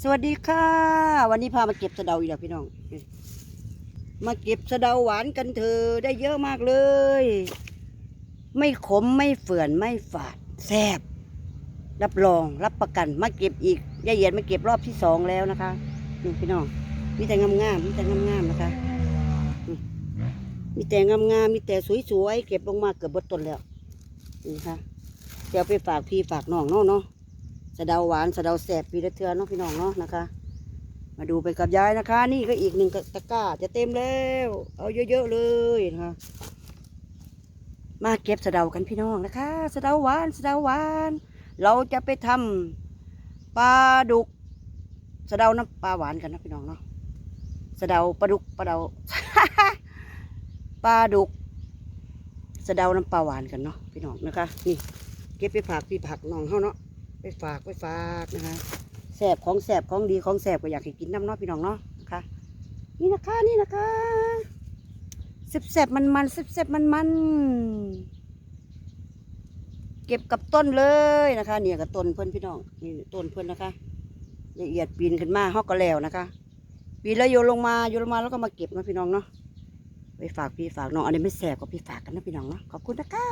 สวัสดีค่ะ วันนี้พามาเก็บสะเดาอีกแล้วพี่น้อง มาเก็บสะเดาหวานกันเธอะได้เยอะมากเลย ไม่ขมไม่เฝื่อนไม่ฝาดแซ่บรับรองรับประกันมาเก็บอีกยายเยียดมาเก็บรอบที่สองแล้วนะคะนี่พี่น้องมีแต่งามๆมีแต่งามๆนะคะมมีแต่งามๆมีแต่สวยๆเก็บลงมาเกือบบดต้นแล้วนี่ค่ะเดี๋ยวไปฝากพี่ฝากน้องเนาะเนาะ สะเดาหวานสะเดาแสบปีละเทือนเนาะพี่น้องเนาะนะคะ มาดูไปกับยายนะคะ นี่ก็อีกหนึ่งตะกร้าจะเต็มแล้ว เอาเยอะๆเลยนะคะมาเก็บสะเดากันพี่น้องนะคะสะเดาหวานสะเดาหวาน เราจะไปทำปลาดุกสะเดาน้ำปลาหวานกันนะพี่น้องเนาะสะเดาปลาดุกปลาเดาปลาดุกสะเดาน้ำปลาหวานกันเนาะพี่น้องนะคะ นี่ เก็บไปฝากพี่ผักน้องเขาเนาะ ไปฝากไปฝากนะคะแสบของแสบของดีของแสบก็อยากให้กินน้ำเนาะพี่น้องเนาะนะคะนี่นะคะนี่นะคะแสบแสบมันมันแสบแสบมันมันเก็บกับต้นเลยนะคะ เนี่ยกับต้นเพื่อนพี่น้องนี่ต้นเพื่อนนะคะละเอียดปีนขึ้นมาฮอกก็แล้วนะคะปีนแล้วโยนลงมาโยนลงมาแล้วก็มาเก็บนะพี่น้องเนาะไปฝากพี่ฝากน้องอันนี้ไม่แสบก็พี่ฝากกันนะพี่น้องเนาะขอบคุณนะคะ